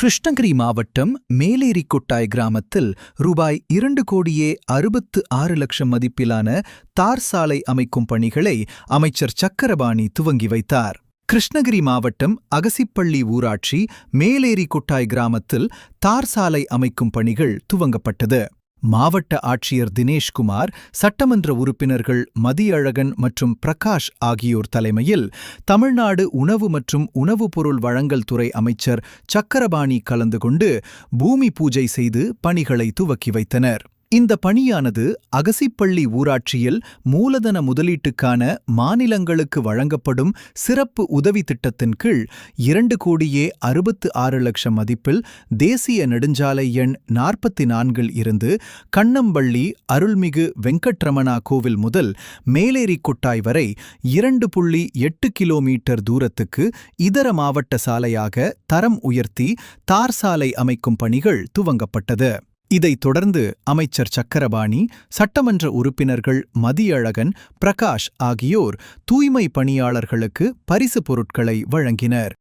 கிருஷ்ணகிரி மாவட்டம் மேலேரிக்கொட்டாய் கிராமத்தில் ரூபாய் இரண்டு கோடியே அறுபத்து ஆறு லட்சம் மதிப்பிலான தார் சாலை அமைக்கும் பணிகளை அமைச்சர் சக்கரபாணி துவங்கி வைத்தார். கிருஷ்ணகிரி மாவட்டம் அகசிப்பள்ளி ஊராட்சி மேலேரிக்கொட்டாய் கிராமத்தில் தார் சாலை அமைக்கும் பணிகள் துவங்கப்பட்டது. மாவட்ட ஆட்சியர் தினேஷ்குமார் சட்டமன்ற உறுப்பினர்கள் மதியழகன் மற்றும் பிரகாஷ் ஆகியோர் தலைமையில் தமிழ்நாடு உணவு மற்றும் உணவுப் பொருள் வழங்கல் துறை அமைச்சர் சக்கரபாணி கலந்து கொண்டு பூமி பூஜை செய்து பணிகளை துவக்கி வைத்தனர். இந்த பணியானது அகசிப்பள்ளி ஊராட்சியில் மூலதன முதலீட்டுக்கான மாநிலங்களுக்கு வழங்கப்படும் சிறப்பு உதவி திட்டத்தின் கீழ் இரண்டு கோடியே அறுபத்து ஆறு லட்சம் மதிப்பில் தேசிய நெடுஞ்சாலை எண் நாற்பத்தி நான்கில் இருந்து கண்ணம்பள்ளி அருள்மிகு வெங்கட்ரமணா கோவில் முதல் மேலேரி கொட்டாய் வரை இரண்டு புள்ளி எட்டு கிலோமீட்டர் தூரத்துக்கு இதர மாவட்ட சாலையாக தரம் உயர்த்தி தார் சாலை அமைக்கும் பணிகள் துவங்கப்பட்டது. இதைத் தொடர்ந்து அமைச்சர் சக்கரபாணி சட்டமன்ற உறுப்பினர்கள் மதியழகன் பிரகாஷ் ஆகியோர் தூய்மை பணியாளர்களுக்கு பரிசு பொருட்களை வழங்கினர்.